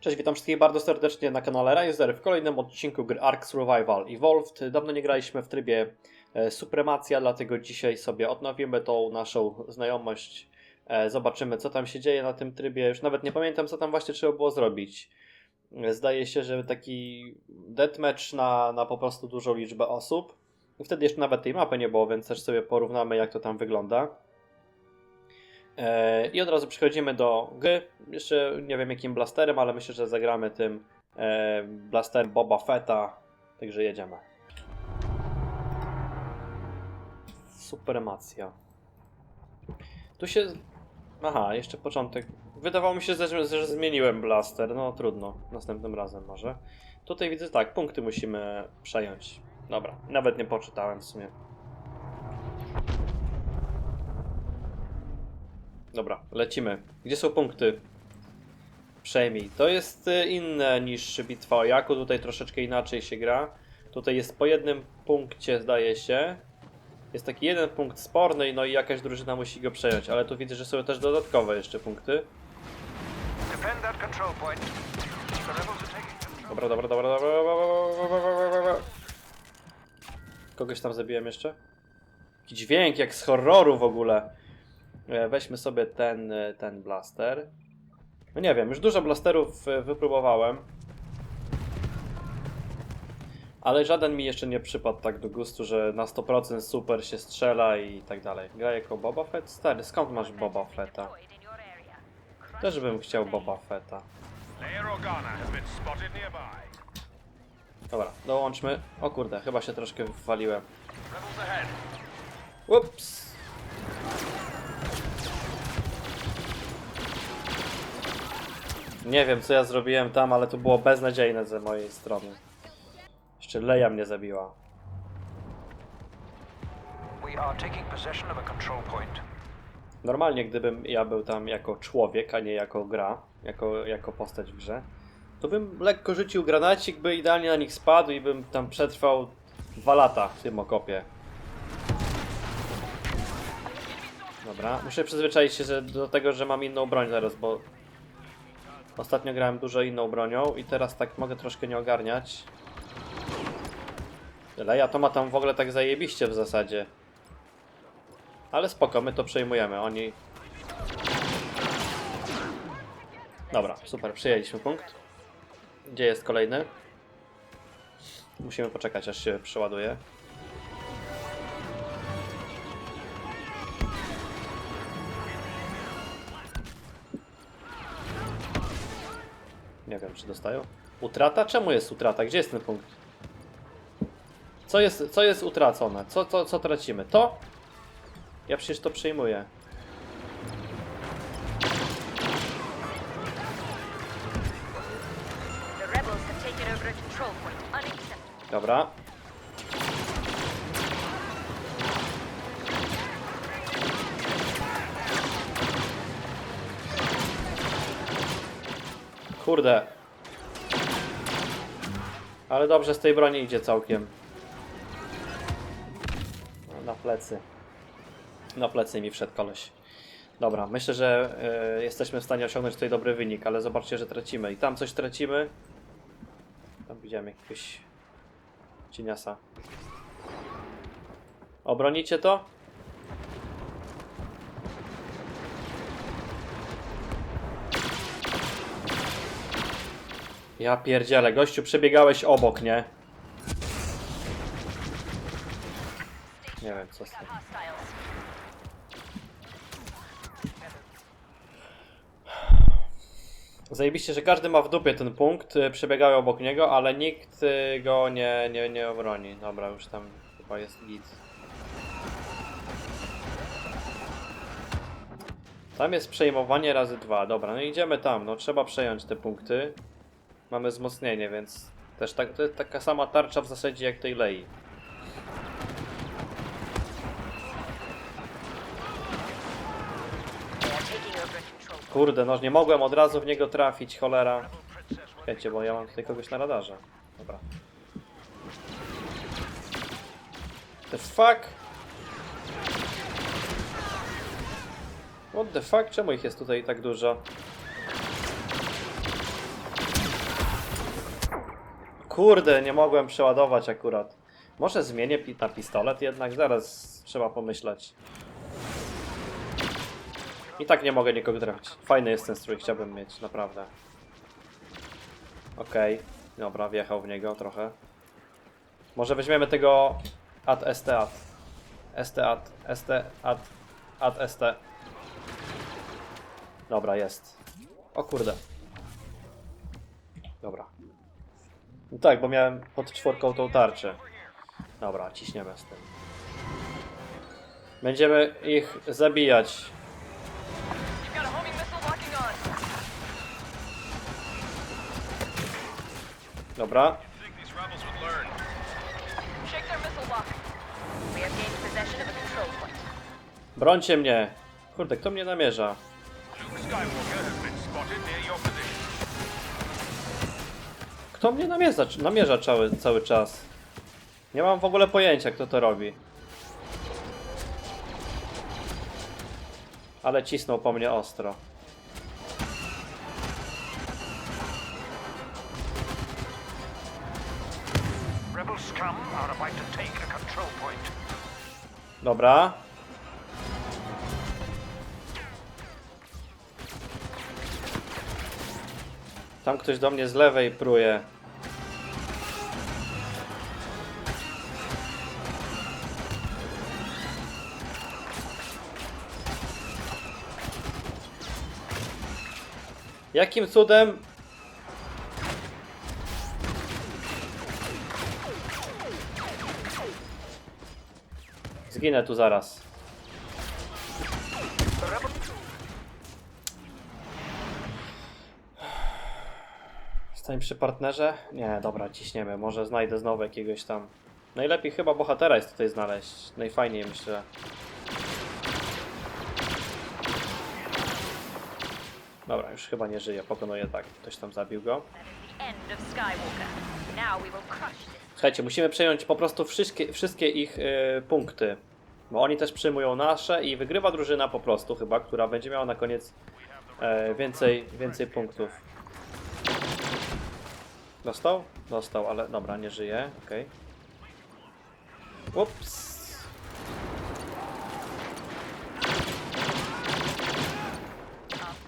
Cześć, witam wszystkich bardzo serdecznie na kanale Riser w kolejnym odcinku gry Ark Survival Evolved. Dawno nie graliśmy w trybie e, Supremacja, dlatego dzisiaj sobie odnowimy tą naszą znajomość. E, zobaczymy co tam się dzieje na tym trybie. Już nawet nie pamiętam co tam właśnie trzeba było zrobić. E, Zdaje się, że taki deathmatch na, na po prostu dużą liczbę osób. Wtedy jeszcze nawet tej mapy nie było, więc też sobie porównamy jak to tam wygląda. E, I od razu przechodzimy do gry. Jeszcze nie wiem jakim blasterem, ale myślę, że zagramy tym e, blasterem Boba Fetta. Także jedziemy. Supremacja. Tu się. Aha, jeszcze początek. Wydawało mi się, że, zmieniłem blaster. No trudno, następnym razem może. Tutaj widzę tak, punkty musimy przejąć. Dobra, nawet nie poczytałem w sumie. Dobra, lecimy. Gdzie są punkty? Przejmij. To jest y, inne niż bitwa o Jaku. Tutaj troszeczkę inaczej się gra. Tutaj jest po jednym punkcie, zdaje się. Jest taki jeden punkt sporny, no i jakaś drużyna musi go przejąć, ale tu widzę, że są też dodatkowe jeszcze punkty. Dobra, dobra, dobra, dobra, dobra, dobra, dobra, dobra. Kogoś tam zabiłem jeszcze? Jaki dźwięk, jak z horroru w ogóle. E, Weźmy sobie ten, e, ten blaster. No nie wiem, już dużo blasterów e, wypróbowałem. Ale żaden mi jeszcze nie przypadł tak do gustu, że na 100% super się strzela i tak dalej. Gra jako Boba Fett? Stary, skąd masz Boba Fetta? Też bym chciał Boba Fetta. Dobra, dołączmy. O kurde, chyba się troszkę wywaliłem. Ups. Nie wiem co ja zrobiłem tam, ale to było beznadziejne ze mojej strony. Jeszcze Leia mnie zabiła. Normalnie gdybym ja był tam jako człowiek, a nie jako gra, jako, jako postać w grze, to bym lekko rzucił granacik, by idealnie na nich spadł i bym tam przetrwał dwa lata w tym okopie. Dobra, muszę przyzwyczaić się że do tego, że mam inną broń zaraz, bo ostatnio grałem dużo inną bronią i teraz tak mogę troszkę nie ogarniać. Leja to ma tam w ogóle tak zajebiście w zasadzie. Ale spoko, my to przejmujemy. Oni. Dobra, super, przyjęliśmy punkt. Gdzie jest kolejny? Musimy poczekać, aż się przeładuje. Nie wiem, czy dostają. Utrata? Czemu jest utrata? Gdzie jest ten punkt? Co jest, co jest utracone? Co, co, co tracimy? To? Ja przecież to przejmuję. The rebels Ale dobrze z tej broni idzie całkiem. No, Na plecy. Na plecy mi wszedł koleś. Dobra, myślę, że y, jesteśmy w stanie osiągnąć tutaj dobry wynik, ale zobaczcie, że tracimy. I tam coś tracimy. Tam widziałem jakiegoś cieniasa. Obronicie to? Ja pierdzielę, gościu, przebiegałeś obok, nie? Nie wiem, co z tym. Zajebiście, że każdy ma w dupie ten punkt, y, przebiegają obok niego, ale nikt y, go nie, nie, nie obroni. Dobra, już tam chyba jest git. Tam jest przejmowanie razy dwa. Dobra, no idziemy tam. No trzeba przejąć te punkty. Mamy wzmocnienie, więc też tak, to jest taka sama tarcza w zasadzie jak tej Lei. Kurde, no nie mogłem od razu w niego trafić, cholera. Wiecie, bo ja mam tutaj kogoś na radarze. Dobra. The fuck? What the fuck? Czemu ich jest tutaj tak dużo? Kurde, nie mogłem przeładować akurat. Może zmienię na pistolet jednak? Zaraz trzeba pomyśleć. I tak nie mogę nikogo trafić. Fajny jest ten strój, chciałbym mieć, naprawdę. Okej, dobra, wjechał w niego trochę. Może weźmiemy tego ad ST ad. ST ad, ST ad, ad ST. Dobra, jest. O kurde. Dobra. No tak, bo miałem pod czwórką tą tarczę. Dobra, ciśniemy z tym. Będziemy ich zabijać. Dobra. Brońcie mnie. Kurde, kto mnie namierza? Luke Skywalker has been spotted near your. Kto mnie namierza, namierza cały, cały czas? Nie mam w ogóle pojęcia, kto to robi. Ale cisnął po mnie ostro. Rebel Tam ktoś do mnie z lewej pruje. Jakim cudem Zginę tu zaraz. Stań przy partnerze? Nie, dobra, ciśniemy. Może znajdę znowu jakiegoś tam. Najlepiej chyba bohatera jest tutaj znaleźć. Najfajniej myślę. Dobra, już chyba nie żyje. Pokonuję tak. Ktoś tam zabił go. Słuchajcie, musimy przejąć po prostu wszystkie, wszystkie ich y, punkty. Bo oni też przyjmują nasze i wygrywa drużyna po prostu chyba, która będzie miała na koniec e, więcej, więcej punktów. Dostał? Dostał, ale dobra, nie żyje. Okej. Ups.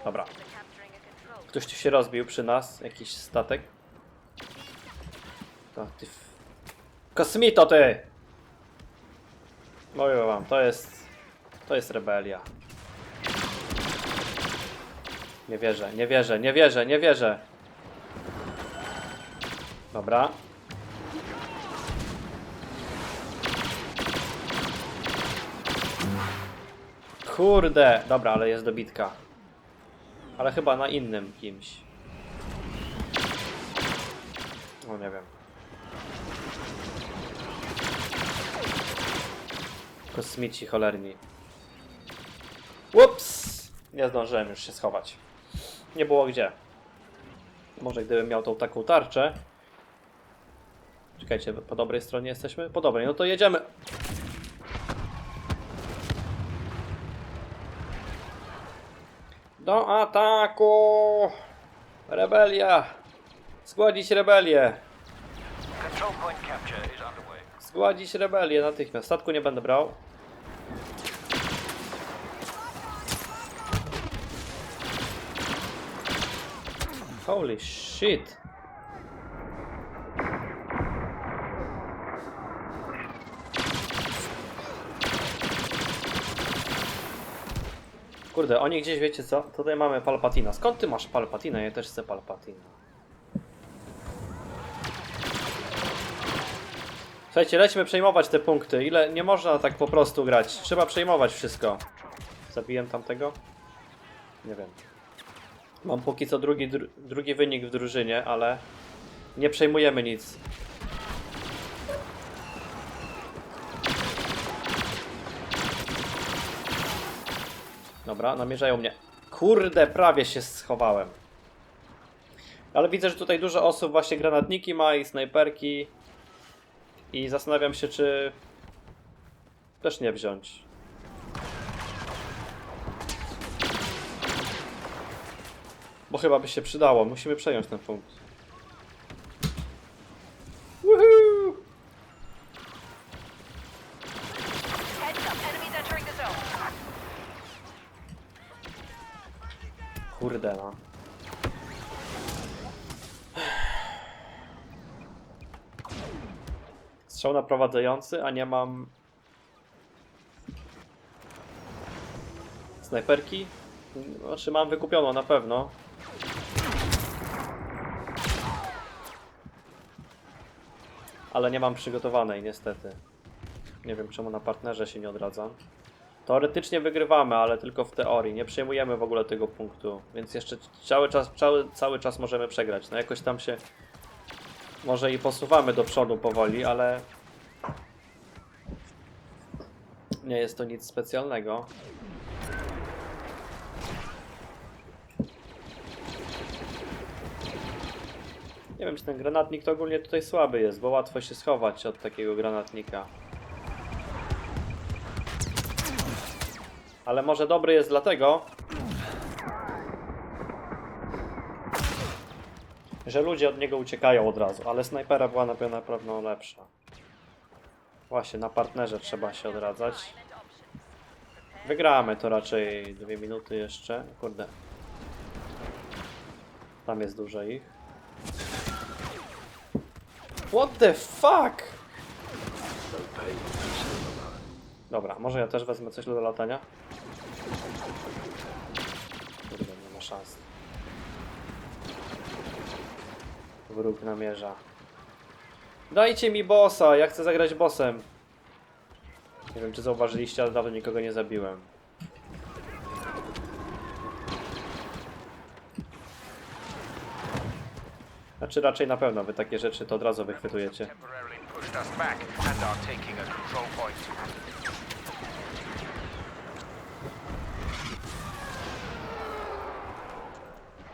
Dobra. Ktoś tu się rozbił przy nas, jakiś statek. To ty. Kosmito ty! Mówię wam, to jest. To jest rebelia. Nie wierzę, nie wierzę, nie wierzę, nie wierzę. Dobra. Kurde, dobra, ale jest dobitka. Ale chyba na innym kimś. No nie wiem. Kosmici cholerni. Ups! Nie zdążyłem już się schować. Nie było gdzie. Może gdybym miał tą taką tarczę. Czekajcie, po dobrej stronie jesteśmy? Po dobrej, no to jedziemy. Do ataku! Rebelia! Zgładzić rebelię! Zgładzić rebelię natychmiast. Statku nie będę brał. Holy shit! Kurde, oni gdzieś wiecie co? Tutaj mamy Palpatina. Skąd ty masz Palpatina? Ja też chcę Palpatina. Słuchajcie, lećmy przejmować te punkty. Ile nie można tak po prostu grać. Trzeba przejmować wszystko. Zabiłem tamtego? Nie wiem. Mam póki co drugi, dru, drugi wynik w drużynie, ale nie przejmujemy nic. Dobra, namierzają mnie. Kurde, prawie się schowałem. Ale widzę, że tutaj dużo osób właśnie granatniki ma i snajperki. I zastanawiam się, czy też nie wziąć. Bo chyba by się przydało. Musimy przejąć ten punkt. kurde no. Strzał naprowadzający, a nie mam... Snajperki? Znaczy mam wykupioną na pewno. Ale nie mam przygotowanej niestety. Nie wiem czemu na partnerze się nie odradzam. Teoretycznie wygrywamy, ale tylko w teorii. Nie przejmujemy w ogóle tego punktu, więc jeszcze cały czas, cały, cały czas możemy przegrać. No jakoś tam się może i posuwamy do przodu powoli, ale nie jest to nic specjalnego. Nie wiem, czy ten granatnik to ogólnie tutaj słaby jest, bo łatwo się schować od takiego granatnika. Ale może dobry jest dlatego, że ludzie od niego uciekają od razu, ale snajpera była na pewno, lepsza. Właśnie, na partnerze trzeba się odradzać. Wygramy to raczej dwie minuty jeszcze. Kurde. Tam jest dużo ich. What the fuck? Dobra, może ja też wezmę coś do latania? Kurde, nie ma szans. Wróg namierza. Dajcie mi bossa, ja chcę zagrać bossem. Nie wiem czy zauważyliście, ale dawno nikogo nie zabiłem. Znaczy raczej na pewno wy takie rzeczy to od razu wychwytujecie point.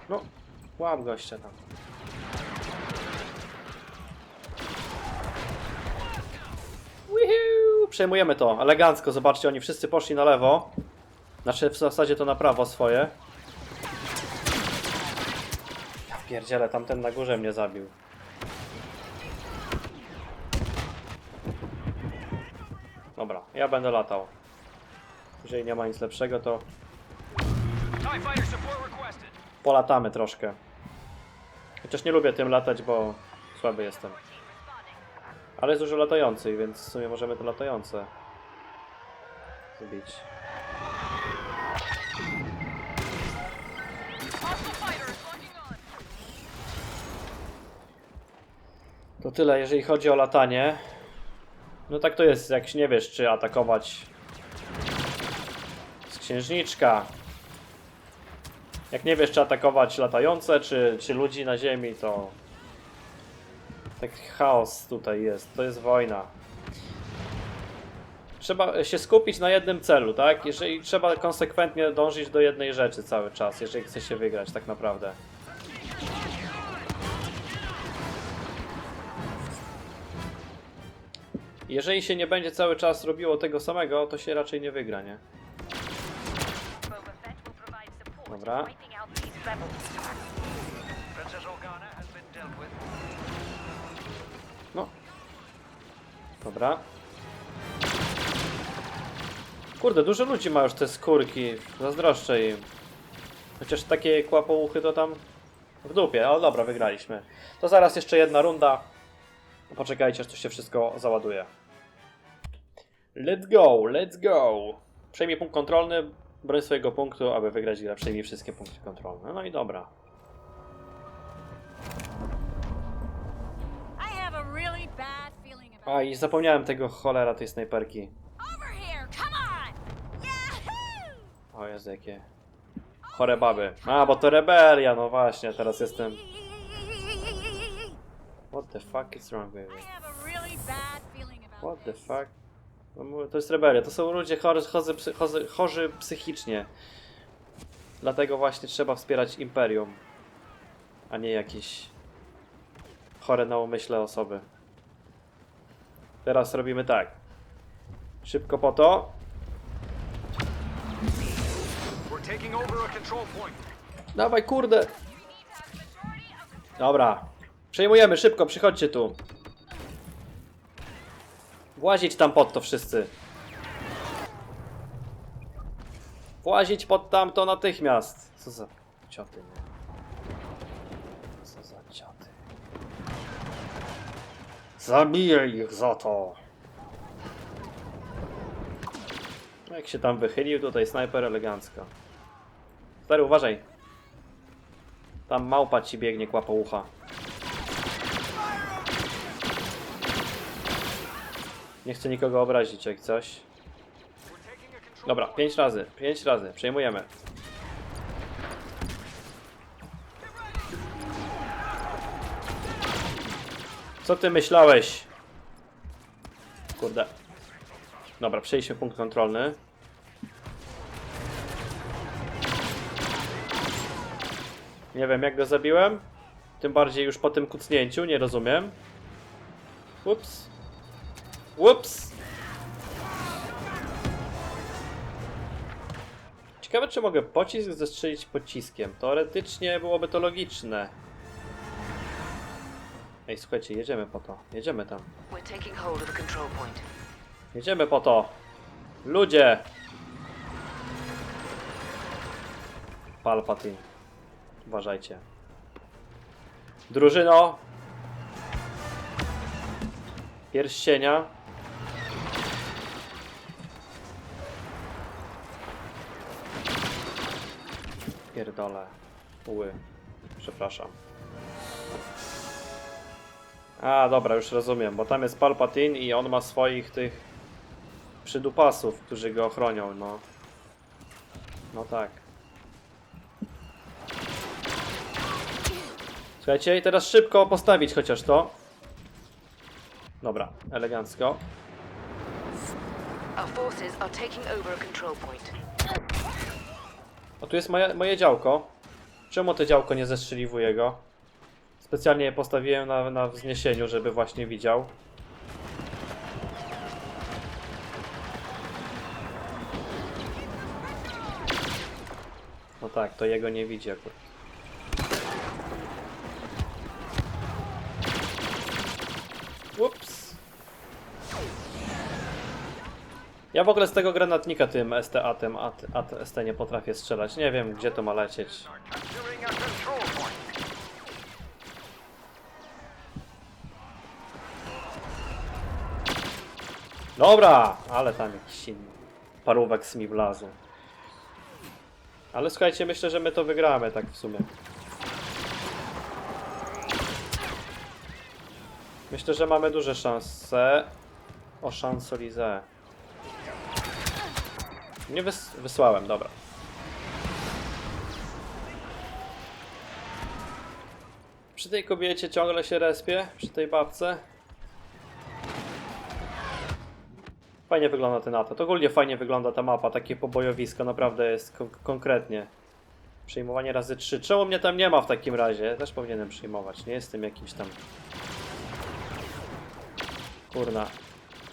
No, łap gościa tam. Woohoo! Przejmujemy to, elegancko, zobaczcie, oni wszyscy poszli na lewo. Znaczy w zasadzie to na prawo swoje. Ja pierdzielę, tamten na górze mnie zabił. Dobra, ja będę latał. Jeżeli nie ma nic lepszego, to polatamy troszkę. Chociaż nie lubię tym latać, bo słaby jestem. Ale jest dużo latających, więc w sumie możemy to latające zbić. To tyle, jeżeli chodzi o latanie. No tak to jest, jak nie wiesz, czy atakować z księżniczka. Jak nie wiesz, czy atakować latające, czy, czy ludzi na ziemi, to taki chaos tutaj jest. To jest wojna. Trzeba się skupić na jednym celu, tak? Jeżeli trzeba konsekwentnie dążyć do jednej rzeczy cały czas, jeżeli chce się wygrać, tak naprawdę. Jeżeli się nie będzie cały czas robiło tego samego, to się raczej nie wygra, nie? Dobra. No. Dobra. Kurde, dużo ludzi ma już te skórki. Zazdroszczę im. Chociaż takie kłapouchy to tam w dupie. Ale dobra, wygraliśmy. To zaraz jeszcze jedna runda. Poczekajcie, aż to się wszystko załaduje. Let's go, let's go. Przejmij punkt kontrolny, broń swojego punktu, aby wygrać grę. Przejmij wszystkie punkty kontrolne. No i dobra. A i zapomniałem tego cholera tej snajperki. O Jezu, jakie chore baby. A, bo to rebelia, no właśnie, teraz jestem... What the fuck is wrong with about What the fuck? No, to jest rebelia, to są ludzie chorzy, chorzy, chorzy, chorzy psychicznie. Dlatego właśnie trzeba wspierać Imperium, a nie jakieś chore na umyśle osoby. Teraz robimy tak. Szybko po to. Dawaj, kurde! Dobra. Przejmujemy, szybko, przychodźcie tu. Włazić tam pod to wszyscy. Włazić pod tamto natychmiast. Co za cioty, nie? Co za cioty. Zabiję ich za to. Jak się tam wychylił, tutaj snajper elegancko. Stary, uważaj. Tam małpa ci biegnie, kłapa ucha. Nie chcę nikogo obrazić, jak coś. Dobra, pięć razy, pięć razy, przejmujemy. Co ty myślałeś? Kurde. Dobra, przejdźmy punkt kontrolny. Nie wiem jak go zabiłem. Tym bardziej już po tym kucnięciu, nie rozumiem. Ups. Ups. Ciekawe czy mogę pocisk zestrzelić pociskiem. Teoretycznie byłoby to logiczne. Ej, słuchajcie, jedziemy po to. Jedziemy tam. Jedziemy po to. Ludzie! Palpatine. Uważajcie. Drużyno! Pierścienia. Pierdolę. Ły. Przepraszam. A, dobra, już rozumiem, bo tam jest Palpatine i on ma swoich tych przydupasów, którzy go ochronią, no. No tak. Słuchajcie, i teraz szybko postawić chociaż to. Dobra, elegancko. Our forces are taking over a control point. O, tu jest moje, moje działko. Czemu to działko nie zestrzeliwuje go? Specjalnie je postawiłem na, na wzniesieniu, żeby właśnie widział. No tak, to jego nie widzi akurat. Ups. Ja w ogóle z tego granatnika tym STA-tem, AT, AT-ST nie potrafię strzelać. Nie wiem, gdzie to ma lecieć. Dobra, ale tam jakiś parówek mi wlazł. Ale słuchajcie, myślę, że my to wygramy tak w sumie. Myślę, że mamy duże szanse. O szansolize. Nie wys wysłałem, dobra. Przy tej kobiecie ciągle się respie, przy tej babce. Fajnie wygląda ten atak. Ogólnie fajnie wygląda ta mapa, takie pobojowisko, naprawdę jest kon konkretnie. Przejmowanie razy 3. Czemu mnie tam nie ma w takim razie? Też powinienem przyjmować. Nie jestem jakimś tam. Kurna.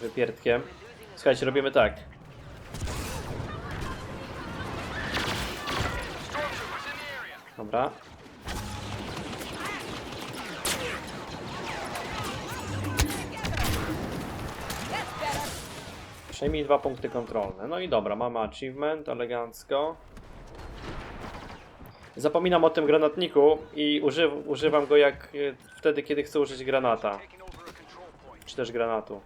Wypierdkiem. Słuchajcie, robimy tak. Dobra. Przejmij dwa punkty kontrolne. No i dobra, mamy achievement, elegancko. Zapominam o tym granatniku i uży używam go jak e, wtedy, kiedy chcę użyć granata. Czy też granatu.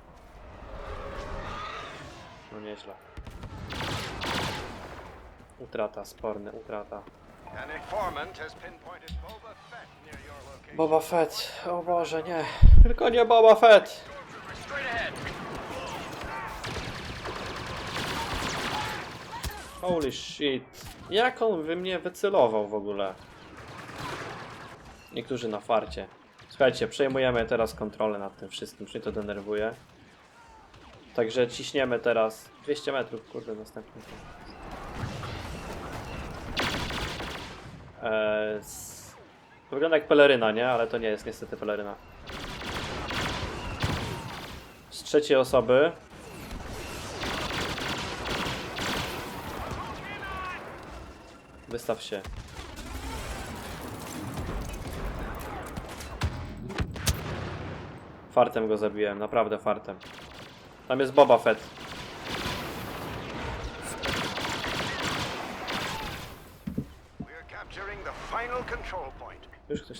No nieźle. Utrata, sporny, utrata. Boba Fett o Boże, nie. Tylko nie Boba Fett. Holy shit. Jak on wy mnie wycelował w ogóle? Niektórzy na farcie. Słuchajcie, przejmujemy teraz kontrolę nad tym wszystkim, czy to denerwuje. Także ciśniemy teraz 200 metrów, kurde, następny. Eee, s- wygląda jak peleryna, nie? Ale to nie jest niestety peleryna. Z trzeciej osoby. Wystaw się. Fartem go zabiłem, naprawdę fartem. Tam jest Boba Fett. We are capturing the final control point. Już ktoś...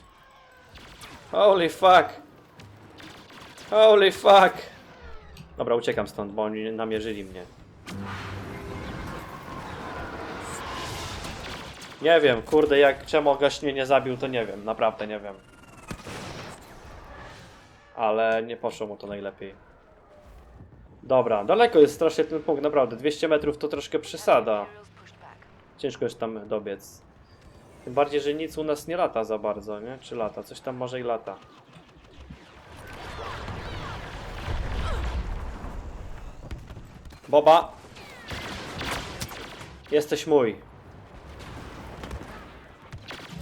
Holy fuck! Holy fuck! Dobra, uciekam stąd, bo oni namierzyli mnie. Nie wiem, kurde, jak czemu gość mnie nie zabił, to nie wiem, naprawdę nie wiem. Ale nie poszło mu to najlepiej. Dobra, daleko jest strasznie ten punkt, naprawdę. 200 metrów to troszkę przesada. Ciężko jest tam dobiec. Tym bardziej, że nic u nas nie lata za bardzo, nie? Czy lata? Coś tam może i lata. Boba! Jesteś mój.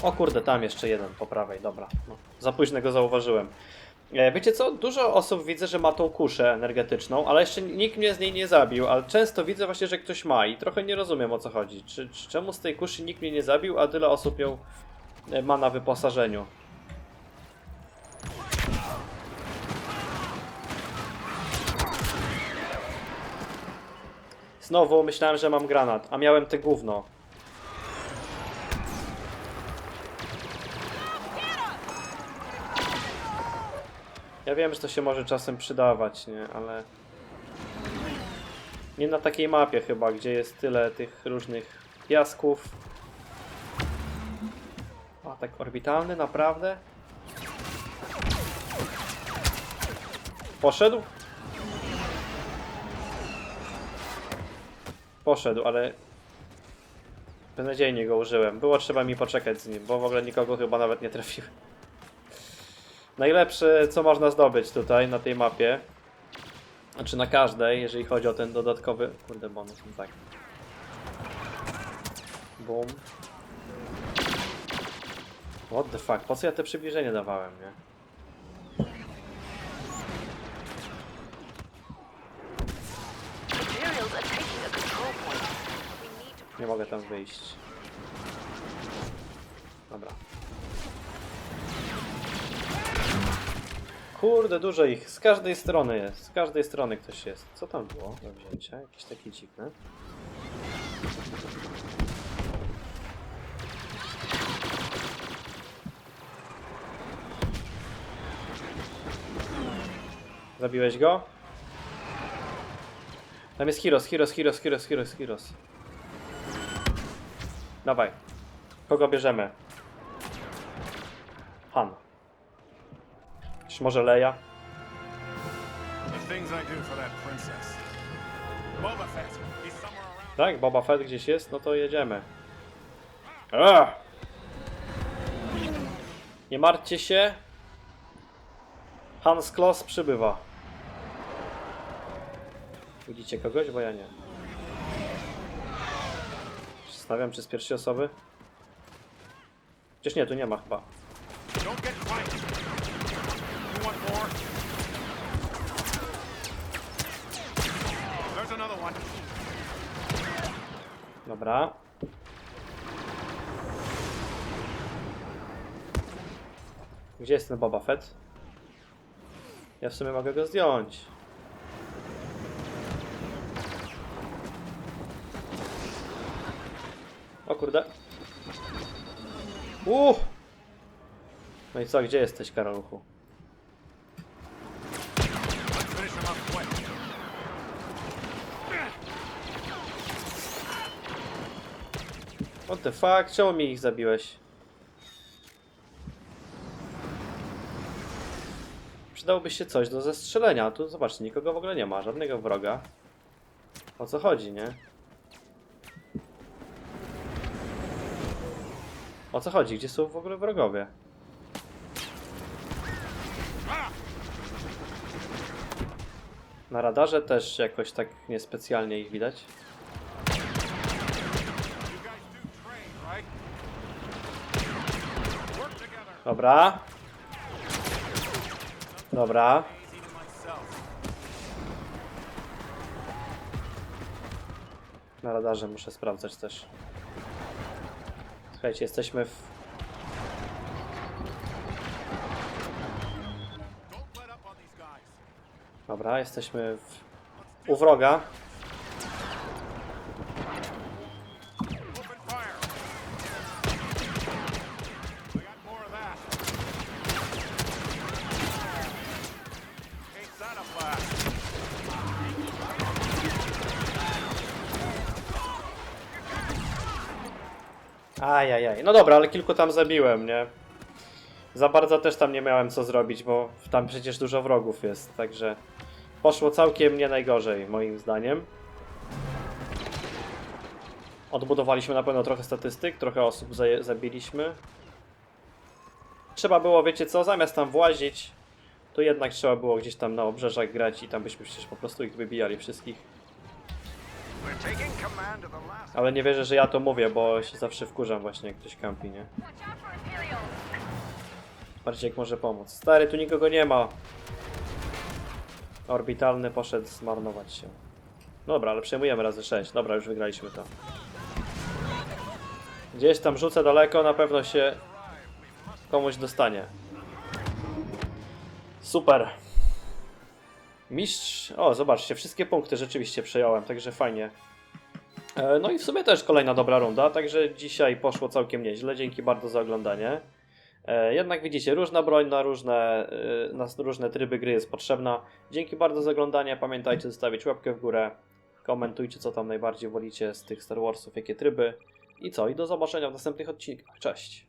O kurde, tam jeszcze jeden po prawej, dobra. No, za późno go zauważyłem. E, Wiecie co? Dużo osób widzę, że ma tą kuszę energetyczną, ale jeszcze nikt mnie z niej nie zabił, ale często widzę właśnie, że ktoś ma i trochę nie rozumiem o co chodzi. Czy, czy czemu z tej kuszy nikt mnie nie zabił, a tyle osób ją e, ma na wyposażeniu? Znowu myślałem, że mam granat, a miałem te gówno. Ja wiem, że to się może czasem przydawać, nie? Ale... Nie na takiej mapie chyba, gdzie jest tyle tych różnych piasków. Atak orbitalny, naprawdę? Poszedł? Poszedł, ale... Beznadziejnie go użyłem. Było trzeba mi poczekać z nim, bo w ogóle nikogo chyba nawet nie trafiłem. Najlepsze, co można zdobyć tutaj na tej mapie, znaczy na każdej, jeżeli chodzi o ten dodatkowy, kurde bonus, no tak. Boom. What the fuck, po co ja te przybliżenie dawałem, nie? Nie mogę tam wyjść. Dobra. Kurde, dużo ich. Z każdej strony jest. Z każdej strony ktoś jest. Co tam było do wzięcia? Jakieś takie dziwne. Zabiłeś go? Tam jest Heroes, Heroes, Heroes, Heroes, Heroes, Heroes. Dawaj. Kogo bierzemy? Han. Czy może Leia? The things I do for that princess. Boba Fett, somewhere around. Tak, Boba Fett gdzieś jest? No to jedziemy. Nie martwcie się. Hans Kloss przybywa. Widzicie kogoś? Bo ja nie. Stawiam czy z pierwszej osoby? Przecież nie, tu nie ma chyba. Want more? There's another one. Dobra. Gdzie jest ten Boba Fett? Ja w sumie mogę go zdjąć. O kurde. Uuu! No i co, gdzie jesteś, Karoluchu? The fuck? Czemu mi ich zabiłeś? Przydałoby się coś do zestrzelenia. Tu zobaczcie, nikogo w ogóle nie ma, żadnego wroga. O co chodzi, nie? O co chodzi? Gdzie są w ogóle wrogowie? Na radarze też jakoś tak niespecjalnie ich widać. Dobra. Dobra. Na radarze muszę sprawdzać też. Słuchajcie, jesteśmy w... Dobra, jesteśmy w... u wroga. Ajajaj. No dobra, ale kilku tam zabiłem, nie? Za bardzo też tam nie miałem co zrobić, bo tam przecież dużo wrogów jest, także poszło całkiem nie najgorzej, moim zdaniem. Odbudowaliśmy na pewno trochę statystyk, trochę osób zabiliśmy. Trzeba było, wiecie co, zamiast tam włazić, to jednak trzeba było gdzieś tam na obrzeżach grać i tam byśmy przecież po prostu ich wybijali wszystkich. Ale nie wierzę, że ja to mówię, bo się zawsze wkurzam właśnie, jak ktoś kampi, nie? Imperials. Marciek może pomóc. Stary, tu nikogo nie ma. Orbitalny poszedł zmarnować się. Dobra, ale przejmujemy razy 6. Dobra, już wygraliśmy to. Gdzieś tam rzucę daleko, na pewno się komuś dostanie. Super. Mistrz. O, zobaczcie, wszystkie punkty rzeczywiście przejąłem, także fajnie. E, No i w sumie też kolejna dobra runda, także dzisiaj poszło całkiem nieźle. Dzięki bardzo za oglądanie. E, Jednak widzicie, różna broń na różne, e, na różne tryby gry jest potrzebna. Dzięki bardzo za oglądanie. Pamiętajcie zostawić łapkę w górę. Komentujcie, co tam najbardziej wolicie z tych Star Warsów, jakie tryby. I co? I do zobaczenia w następnych odcinkach. Cześć!